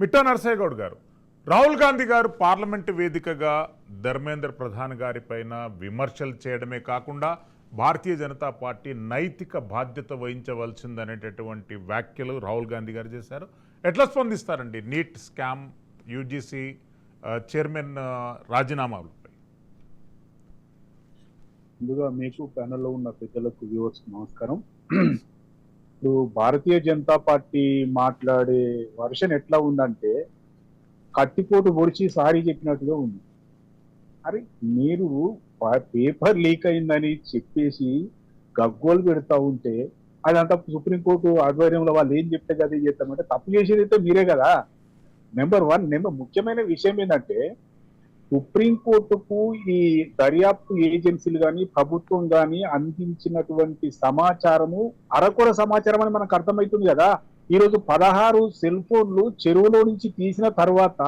మిట్టా నరసయ్యగౌడ్ గారు. రాహుల్ గాంధీ గారు పార్లమెంటు వేదికగా ధర్మేంద్ర ప్రధాన్ గారి పైన విమర్శలు చేయడమే కాకుండా భారతీయ జనతా పార్టీ నైతిక బాధ్యత వహించవలసిందనేటటువంటి వ్యాఖ్యలు రాహుల్ గాంధీ గారు చేశారు. ఎట్లా స్పందిస్తారండి నీట్ స్కామ్ యూజీసీ చైర్మన్ ఆ, రాజీనామాలపై ముందుగా మీకు ప్యానెల్లో ఉన్న పెద్దలకు వ్యూవర్స్ నమస్కారం. ఇప్పుడు భారతీయ జనతా పార్టీ మాట్లాడే వర్షన్ ఎట్లా ఉందంటే కట్టిపోటు పొడిచి సారీ చెప్పినట్టుగా ఉంది. అరే మీరు పేపర్ లీక్ అయిందని చెప్పేసి గగ్గోలు పెడతా ఉంటే అదంతా సుప్రీంకోర్టు ఆధ్వర్యంలో వాళ్ళు ఏం చెప్తే కదా ఏం చేస్తామంటే తప్పు చేసేది అయితే మీరే కదా. నెంబర్ వన్ నెంబర్ ముఖ్యమైన విషయం ఏంటంటే సుప్రీంకోర్టుకు ఈ దర్యాప్తు ఏజెన్సీలు కానీ ప్రభుత్వం కానీ అందించినటువంటి సమాచారము అరకొర సమాచారం అని మనకు అర్థమవుతుంది కదా. ఈరోజు పదహారు సెల్ ఫోన్లు చెరువులో నుంచి తీసిన తర్వాత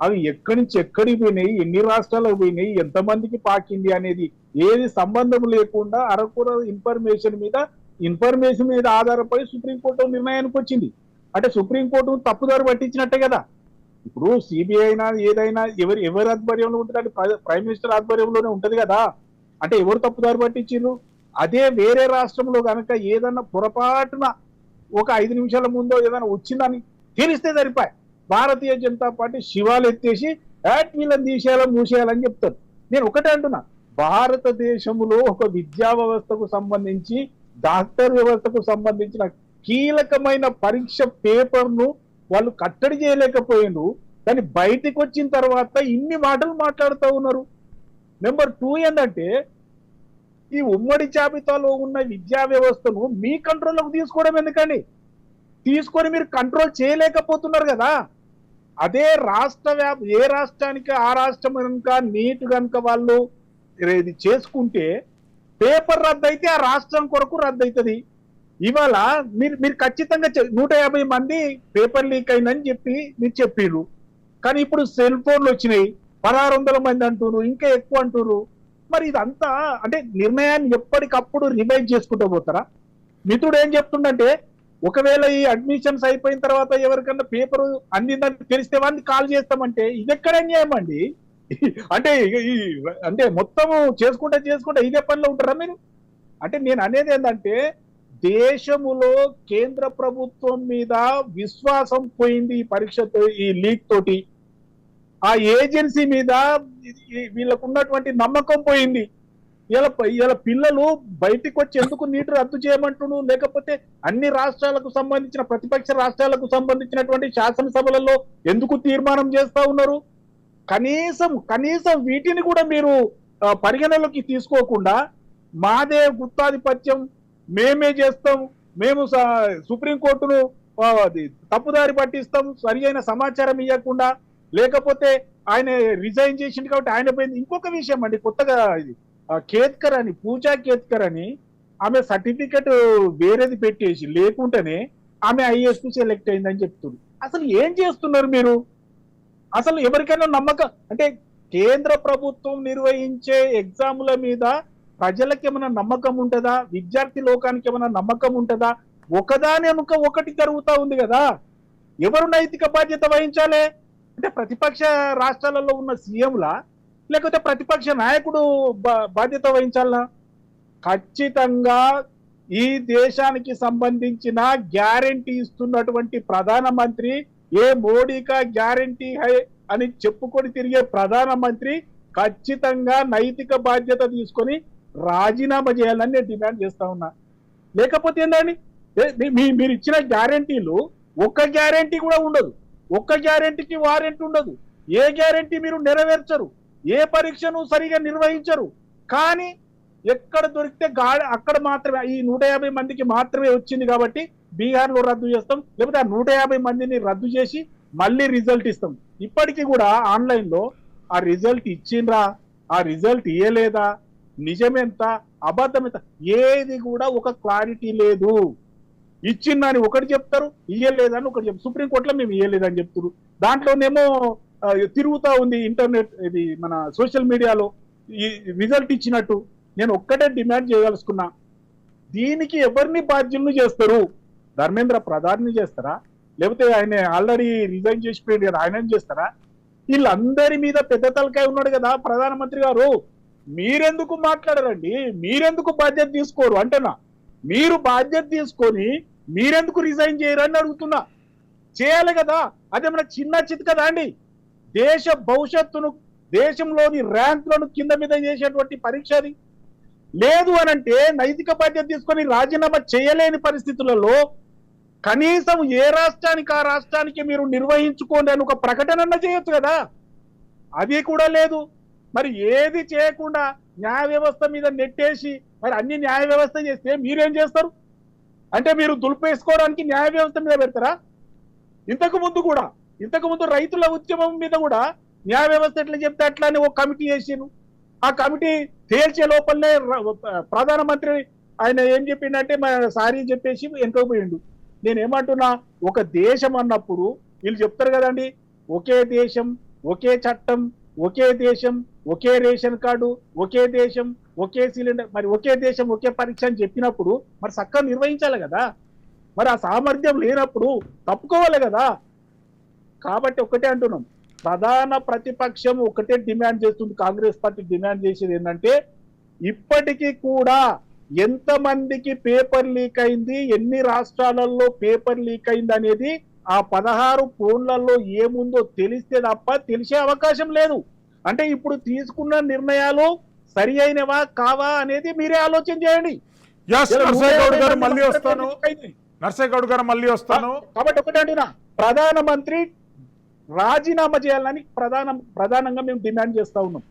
అవి ఎక్కడి నుంచి ఎక్కడికి పోయినాయి ఎన్ని రాష్ట్రాలకు పోయినాయి ఎంతమందికి పాకింది అనేది ఏది సంబంధం లేకుండా అరకొర ఇన్ఫర్మేషన్ మీద ఇన్ఫర్మేషన్ మీద ఆధారపడి సుప్రీంకోర్టు నిర్ణయానికి వచ్చింది. అంటే సుప్రీంకోర్టు తప్పుదారు పట్టించినట్టే కదా. ఇప్పుడు సిబిఐ అయినా ఏదైనా ఎవరు ఎవరి ఆధ్వర్యంలో ఉంటుంది? ప్రైమ్ మినిస్టర్ ఆధ్వర్యంలోనే ఉంటది కదా? అంటే ఎవరు తప్పుదారి పట్టించారు అదే వేరే రాష్ట్రంలో కనుక ఏదన్నా పొరపాటున ఒక ఐదు నిమిషాల ముందో ఏదైనా వచ్చిందని తెలిస్తే సరిపాయి. భారతీయ జనతా పార్టీ శివాలు ఎత్తేసి యాట్ వీళ్ళని తీసేయాలని మూసేయాలని చెప్తారు. నేను ఒకటే అంటున్నా. భారతదేశంలో ఒక విద్యా వ్యవస్థకు సంబంధించి డాక్టర్ వ్యవస్థకు సంబంధించిన కీలకమైన పరీక్ష పేపర్ను వాళ్ళు కట్టడి చేయలేకపోయిండు కానీ బయటికి వచ్చిన తర్వాత ఇన్ని మాటలు మాట్లాడుతూ ఉన్నారు. నెంబర్ టూ ఏంటంటే ఈ ఉమ్మడి జాబితాలో ఉన్న విద్యా వ్యవస్థను మీ కంట్రోల్లోకి తీసుకోవడం ఎందుకండి? తీసుకొని మీరు కంట్రోల్ చేయలేకపోతున్నారు కదా. అదే రాష్ట్ర వ్యాప్ ఏ రాష్ట్రానికి ఆ రాష్ట్రం కనుక నీట్ కనుక వాళ్ళు ఇది చేసుకుంటే పేపర్ రద్దు అయితే ఆ రాష్ట్రం కొరకు రద్దు అవుతుంది ఇవాళ మీరు మీరు ఖచ్చితంగా నూట యాభై మంది పేపర్ లీక్ అయిందని చెప్పి మీరు చెప్పిర్రు. కానీ ఇప్పుడు సెల్ ఫోన్లు వచ్చినాయి. పదహారు వందల మంది అంటున్నారు ఇంకా ఎక్కువ అంటున్నారు మరి ఇదంతా అంటే నిర్ణయాన్ని ఎప్పటికప్పుడు రివైజ్ చేసుకుంటూ పోతారా? మిత్రుడు ఏం చెప్తుండంటే ఒకవేళ ఈ అడ్మిషన్స్ అయిపోయిన తర్వాత ఎవరికన్నా పేపర్ అందిందని తెలిస్తే వాడిని కాల్ చేస్తామంటే ఇది ఎక్కడ న్యాయం అండి? అంటే ఈ అంటే మొత్తము చేసుకుంటా చేసుకుంటా ఇదే పనిలో ఉంటారా మీరు? అంటే నేను అనేది ఏంటంటే దేశములో కేంద్ర ప్రభుత్వం మీద విశ్వాసం పోయింది ఈ పరీక్షతో ఈ లీక్ తోటి. ఆ ఏజెన్సీ మీద వీళ్ళకు ఉన్నటువంటి నమ్మకం పోయింది. ఇలా ఇలా పిల్లలు బయటికి వచ్చి ఎందుకు నీటి రద్దు చేయమంటున్నారు లేకపోతే అన్ని రాష్ట్రాలకు సంబంధించిన ప్రతిపక్ష రాష్ట్రాలకు సంబంధించినటువంటి శాసనసభలలో ఎందుకు తీర్మానం చేస్తా ఉన్నారు? కనీసం కనీసం వీటిని కూడా మీరు పరిగణలోకి తీసుకోకుండా మాదే గుత్తాధిపత్యం మేమే చేస్తాం మేము స- సుప్రీంకోర్టును అది తప్పుదారి పట్టిస్తాం సరి అయిన సమాచారం ఇవ్వకుండా లేకపోతే ఆయన రిజైన్ చేసింది కాబట్టి ఆయన పోయింది. ఇంకొక విషయం అండి కొత్తగా ఇది కేత్కర్ అని పూజా కేత్కర్ అని ఆమె సర్టిఫికెట్ వేరేది పెట్టేసి లేకుంటేనే ఆమె ఐఏఎస్ సెలెక్ట్ అయిందని చెప్తుంది అసలు ఏం చేస్తున్నారు మీరు? అసలు ఎవరికైనా నమ్మకం అంటే కేంద్ర ప్రభుత్వం నిర్వహించే ఎగ్జాముల మీద ప్రజలకు ఏమైనా నమ్మకం ఉంటుందా? విద్యార్థి లోకానికి ఏమైనా నమ్మకం ఉంటుందా? ఒకదాని వెనుక ఒకటి జరుగుతూ ఉంది కదా. ఎవరు నైతిక బాధ్యత వహించాలి? అంటే ప్రతిపక్ష రాష్ట్రాలలో ఉన్న సీఎంలా లేకపోతే ప్రతిపక్ష నాయకుడు బా- బాధ్యత వహించాలా ఖచ్చితంగా ఈ దేశానికి సంబంధించిన గ్యారంటీ ఇస్తున్నటువంటి ప్రధానమంత్రి ఏ మోడీకా గ్యారంటీ హై అని చెప్పుకొని తిరిగే ప్రధానమంత్రి ఖచ్చితంగా నైతిక బాధ్యత తీసుకొని రాజీనామా చేయాలని నేను డిమాండ్ చేస్తా ఉన్నా. లేకపోతే ఏంటండి మీ- మీ- మీరు ఇచ్చిన గ్యారంటీలు ఒక్క గ్యారంటీ కూడా ఉండదు. ఒక్క గ్యారంటీకి వారెంట్ ఉండదు. ఏ గ్యారంటీ మీరు నెరవేర్చరు? ఏ పరీక్షను సరిగా నిర్వహించరు? కానీ ఎక్కడ దొరికితే గాడి అక్కడ మాత్రమే ఈ నూట యాభై మందికి మాత్రమే వచ్చింది కాబట్టి బీహార్లో రద్దు చేస్తాం. లేకపోతే ఆ నూట యాభై మందిని రద్దు చేసి మళ్ళీ రిజల్ట్ ఇస్తాం. ఇప్పటికీ కూడా ఆన్లైన్లో ఆ రిజల్ట్ ఇచ్చిండ్రా? ఆ రిజల్ట్ ఇయ్యలేదా? నిజమెంత అబద్ధమెంత ఏది కూడా ఒక క్లారిటీ లేదు. ఇచ్చిందని ఒకటి చెప్తారు ఇయ్యలేదని ఒకటి చెప్తారు. సుప్రీంకోర్టులో మేము ఇయ్యలేదని చెప్తారు దాంట్లోనేమో తిరుగుతా ఉంది ఇంటర్నెట్ ఇది మన సోషల్ మీడియాలో ఈ రిజల్ట్ ఇచ్చినట్టు. నేను ఒక్కటే డిమాండ్ చేయదలుచుకున్నా. దీనికి ఎవరిని బాధ్యులను చేస్తారు? ధర్మేంద్ర ప్రధాన్ని చేస్తారా? లేకపోతే ఆయన ఆల్రెడీ రిజైన్ చేసిపోయాడు కదా ఆయన చేస్తారా? వీళ్ళందరి మీద పెద్ద తలకాయ ఉన్నాడు కదా ప్రధానమంత్రి గారు. మీరెందుకు మాట్లాడరండి? మీరెందుకు బాధ్యత తీసుకోరు? అంటేనా మీరు బాధ్యత తీసుకొని మీరెందుకు రిజైన్ చేయరని అడుగుతున్నా. చేయాలి కదా అదే మన చిన్న చిత్ కదా అండి. దేశ భవిష్యత్తును దేశంలోని ర్యాంకులను కింద మీద చేసేటువంటి పరీక్ష అది. లేదు అని అంటే నైతిక బాధ్యత తీసుకొని రాజీనామా చేయలేని పరిస్థితులలో కనీసం ఏ రాష్ట్రానికి ఆ రాష్ట్రానికి మీరు నిర్వహించుకోండి అని ఒక ప్రకటన చేయొచ్చు కదా. అది కూడా లేదు. మరి ఏది చేయకుండా న్యాయ వ్యవస్థ మీద నెట్టేసి మరి అన్ని న్యాయ వ్యవస్థ చేస్తే మీరేం చేస్తారు? అంటే మీరు దులిపేసుకోవడానికి న్యాయ వ్యవస్థ మీద పెడతారా? ఇంతకు ముందు కూడా ఇంతకు ముందు రైతుల ఉద్యమం మీద కూడా న్యాయ వ్యవస్థ ఎట్లా చెప్తే అట్లా అని ఒక కమిటీ వేసాను ఆ కమిటీ తేల్చే లోపలనే ప్రధానమంత్రి ఆయన ఏం చెప్పిండంటే మన సారీ చెప్పేసి వెనుకపోయిండు పోయిండు. నేనేమంటున్నా ఒక దేశం అన్నప్పుడు వీళ్ళు చెప్తారు కదండి ఒకే దేశం ఒకే చట్టం ఒకే దేశం ఒకే రేషన్ కార్డు ఒకే దేశం ఒకే సిలిండర్ మరి ఒకే దేశం ఒకే పరీక్ష అని చెప్పినప్పుడు మరి చక్కగా నిర్వహించాలి కదా. మరి ఆ సామర్థ్యం లేనప్పుడు తప్పుకోవాలి కదా. కాబట్టి ఒకటే అంటున్నాం. ప్రధాన ప్రతిపక్షం ఒకటే డిమాండ్ చేస్తుంది. కాంగ్రెస్ పార్టీ డిమాండ్ చేసేది ఏంటంటే ఇప్పటికీ కూడా ఎంతమందికి పేపర్ లీక్ అయింది ఎన్ని రాష్ట్రాలలో పేపర్ లీక్ అయింది అనేది ఆ పదహారు ఫోన్లలో ఏముందో తెలిస్తే తప్ప తెలిసే అవకాశం లేదు. అంటే ఇప్పుడు తీసుకున్న నిర్ణయాలు సరి అయినవా కావా అనేది మీరే ఆలోచన చేయండి. మళ్ళీ వస్తాను. నర్సయ్య గౌడ్ గారు మళ్ళీ వస్తాను. కాబట్టి ఒకటి అంటున్నా. ప్రధానమంత్రి రాజీనామా చేయాలని ప్రధాన ప్రధానంగా మేము డిమాండ్ చేస్తా ఉన్నాం.